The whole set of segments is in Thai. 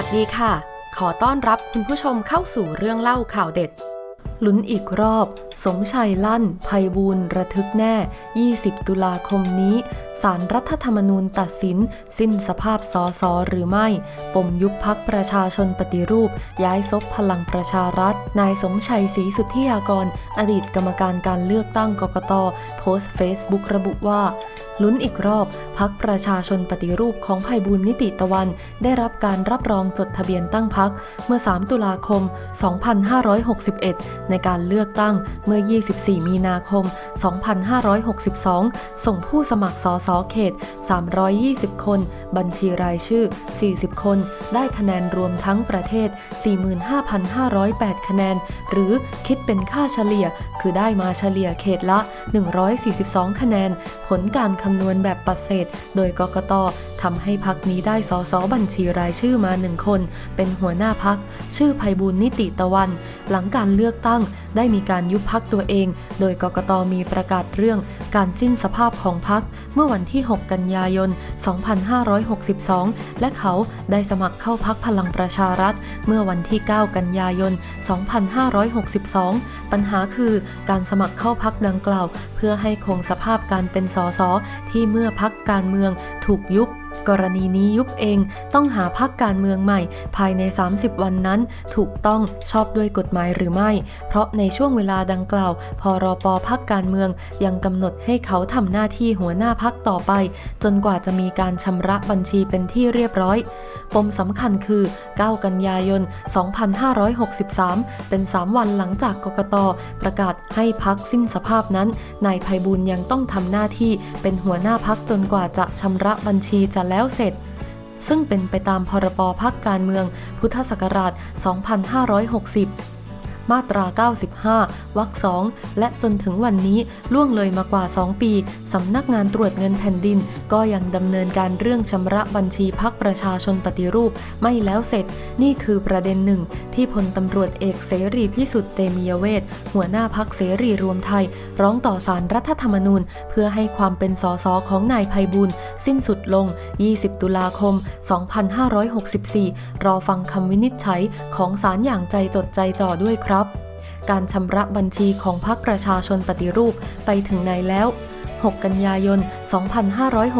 วัสดีค่ะ ขอต้อนรับคุณผู้ชมเข้าสู่เรื่องเล่าข่าวเด็ด ลุ้นอีกรอบ สมชัยลั่นภัยบูลย์ระทึกแน่ 20 ตุลาคมนี้ สารรัฐธรรมนูญตัดสิน สิ้นสภาพสอสอหรือไม่ ปมยุบพักประชาชนปฏิรูป ย้ายซบพลังประชารัฐ นายสมชัยศรีสุทธิยากร อดีตกรรมการการเลือกตั้งกกตโพสต์เฟซบุ๊กระบุว่า ลุ้นอีกรอบ พักประชาชนปฏิรูปของภัยบูลนิติตะวัน ได้รับการรับรองจดทะเบียนตั้งพักเมื่อ 3 ตุลาคม 2561 ในการเลือกตั้งเมื่อ 24 มีนาคม 2562 ส่งผู้สมัครสอสอเขต 320 คน บัญชีรายชื่อ 40 คน ได้คะแนนรวมทั้งประเทศ 45,508 คะแนน หรือคิดเป็นค่าเฉลี่ย คือได้มาเฉลี่ยเขตละ 142 คะแนน ผลการคำนวณแบบปัดเศษ โดยกกตทำให้พักนี้ได้สอสอบัญชีรายชื่อมาหนึ่งคน เป็นหัวหน้าพัก ชื่อภัยบูลนิติตะวัน หลังการเลือกตั้งได้มีการยุบพักตัวเอง โดยกกตมีประกาศเรื่องการสิ้นสภาพของพักเมื่อวันที่ 6 กันยายน 2562 และเขาได้สมัครเข้าพักพลังประชารัฐ เมื่อวันที่ 9 กันยายน 2562 ปัญหาคือการสมัครเข้าพักดังกล่าว เพื่อให้คงสภาพการเป็นสสที่เมื่อพักการเมืองถูกยุบกรณีนี้ยุบเองต้องหาพักการเมืองใหม่ ภายใน 30 วันนั้น ถูกต้องชอบด้วยกฎหมายหรือไม่ เพราะในช่วงเวลาดังกล่าว พรปพักการเมืองยังกำหนดให้เขาทำหน้าที่หัวหน้าพักต่อไป จนกว่าจะมีการชำระบัญชีเป็นที่เรียบร้อยปมสำคัญคือ 9 กันยายน 2563 เป็น 3 วันหลังจากกกตประกาศให้พักสิ้นสภาพนั้นนายภัยบูลยังต้องทำหน้าที่เป็นหัวหน้าพักจนกว่าจะชำระบัญชีจะแล้วเสร็จ ซึ่งเป็นไปตามพรบพักการเมืองพุทธศักราช 2560 มาตรา 95 วรรคสองและจนถึงวันนี้ล่วงเลยมากว่า 2 ปีสำนักงานตรวจเงินแผ่นดิน ก็ยังดำเนินการเรื่องชำระบัญชีพักประชาชนปฏิรูปไม่แล้วเสร็จ นี่คือประเด็นหนึ่ง ที่พลตำรวจเอกเสรีพิสุทธิ์เตมียเวทหัวหน้าพักเสรีรวมไทย ร้องต่อสารรัฐธรรมนูญ เพื่อให้ความเป็นสสของนายภัยบุญสิ้นสุดลง 20 ตุลาคม 2564 รอฟังคำวินิจฉัยของศาลอย่างใจจดใจจ่อด้วยครับการชำระบัญชีของพรรคประชาชนปฏิรูปไปถึงไหนแล้ว 6 กันยายน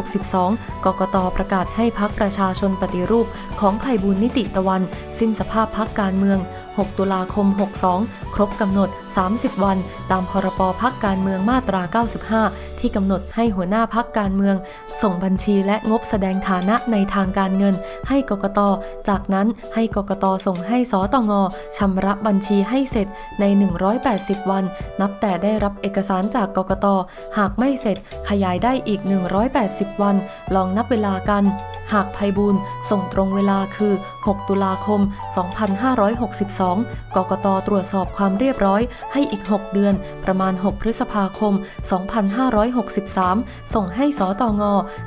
2562 กกตประกาศให้พักประชาชนปฏิรูปของไพบูลนิติตะวัน สิ้นสภาพพักการเมือง 6 ตุลาคม 62 ครบกำหนด 30 วัน ตามพรปพักการเมืองมาตรา 95 ที่กำหนดให้หัวหน้าพักการเมือง ส่งบัญชีและงบแสดงฐานะในทางการเงิน ให้กกต จากนั้นให้กกตส่งให้สตงชำระบัญชีให้เสร็จใน 180 วัน นับแต่ได้รับเอกสารจากกกต หากไม่เสร็จขยายได้อีก 180 วัน ลองนับเวลากันหากภัยบูลส่งตรงเวลาคือ 6 ตุลาคม 2562กกตตรวจสอบความเรียบร้อยให้อีก 6 เดือน ประมาณ 6 พฤษภาคม 2563 ส่งให้สตง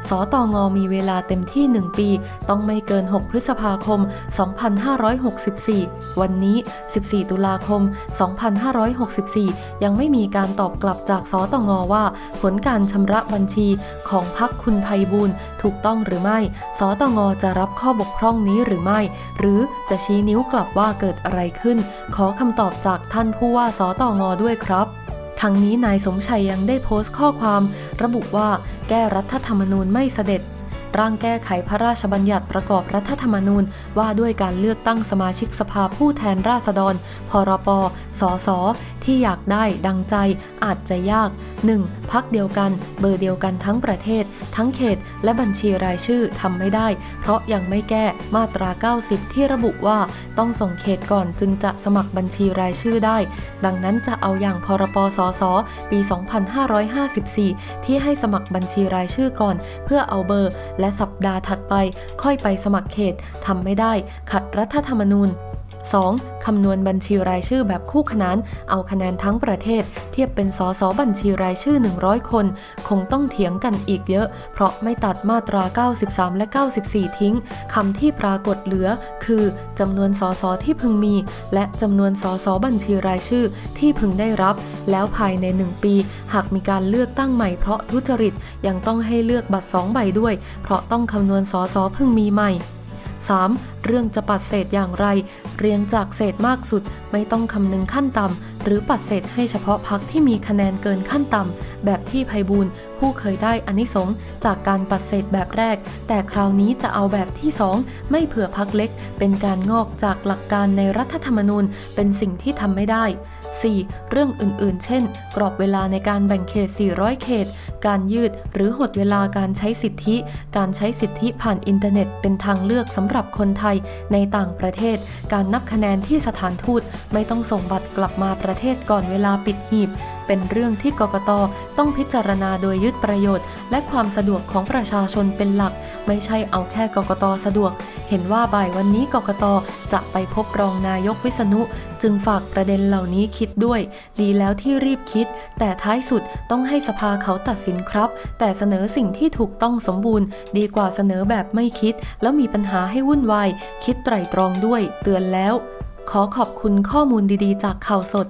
สตงมีเวลาเต็มที่ 1 ปี ต้องไม่เกิน 6 พฤษภาคม 2564 วันนี้ 14 ตุลาคม 2564 ยังไม่มีการตอบกลับจากสตงว่า ผลการชำระบัญชีของพักคุณภัยบูลถูกต้องหรือไม่ สตงจะรับข้อบกพร่องนี้หรือไม่ หรือจะชี้นิ้วกลับว่าเกิดอะไรขึ้น ขอคำตอบจากท่านผู้ว่าสตงด้วยครับทั้งนี้นายสมชัยยังได้โพสต์ข้อความ ระบุว่าแก้รัฐธรรมนูญไม่เสด็จ ร่างแก้ไขพระราชบัญญัติประกอบรัฐธรรมนูญ ว่าด้วยการเลือกตั้งสมาชิกสภาผู้แทนราษฎร พรป สสที่อยากได้ดังใจอาจจะยาก 1. พักเดียวกัน เบอร์เดียวกันทั้งประเทศ ทั้งเขต และบัญชีรายชื่อทำไม่ได้ เพราะยังไม่แก้มาตรา 90 ที่ระบุว่าต้องส่งเขตก่อนจึงจะสมัครบัญชีรายชื่อได้ ดังนั้นจะเอาอย่างพรปสสปี 2554 ที่ให้สมัครบัญชีรายชื่อก่อน เพื่อเอาเบอร์ และสัปดาห์ถัดไป ค่อยไปสมัครเขตทำไม่ได้ ขัดรัฐธรรมนูญ 2. คำนวณบัญชีรายชื่อแบบคู่ขนาน เอาคะแนนทั้งประเทศ เทียบเป็นสสบัญชีรายชื่อ 100 คน คงต้องเถียงกันอีกเยอะ เพราะไม่ตัดมาตรา 93 และ 94 ทิ้ง คำที่ปรากฏเหลือ คือจำนวนสสที่พึงมี และจำนวนสสบัญชีรายชื่อที่พึงได้รับ แล้วภายใน 1 ปี หากมีการเลือกตั้งใหม่เพราะทุจริตยังต้องให้เลือกบัตร 2 ใบด้วย เพราะต้องคำนวณสสพึงมีใหม่ 3. เรื่องจะปัดเศษอย่างไร เรียงจากเศษมากสุดไม่ต้องคำนึงขั้นต่ำหรือปัดเศษให้เฉพาะพักที่มีคะแนนเกินขั้นต่ำแบบที่ไพบูลผู้เคยได้อานิสงจากการปัดเศษแบบแรก แต่คราวนี้จะเอาแบบที่ 2 ไม่เผื่อพักเล็ก เป็นการงอกจากหลักการในรัฐธรรมนูญเป็นสิ่งที่ทำไม่ได้ 4. เรื่องอื่นๆ เช่น กรอบเวลาในการแบ่งเขต 400 เขต การยืดหรือหดเวลาการใช้สิทธิ การใช้สิทธิผ่านอินเทอร์เน็ต เป็นทางเลือกสำหรับคนไทยในต่างประเทศ การนับคะแนนที่สถานทูตไม่ต้องส่งบัตรกลับมาประเทศก่อนเวลาปิดหีบ เป็นเรื่องที่กกตต้องพิจารณาโดยยึดประโยชน์ และความสะดวกของประชาชนเป็นหลัก ไม่ใช่เอาแค่กกตสะดวก เห็นว่าบ่ายวันนี้กกตจะไปพบรองนายกวิษณุ จึงฝากประเด็นเหล่านี้คิดด้วย ดีแล้วที่รีบคิด แต่ท้ายสุดต้องให้สภาเขาตัดสินครับ แต่เสนอสิ่งที่ถูกต้องสมบูรณ์ ดีกว่าเสนอแบบไม่คิด แล้วมีปัญหาให้วุ่นวายคิดไตร่ตรองด้วย เตือนแล้ว ขอขอบคุณข้อมูลดีๆ จากข่าวสด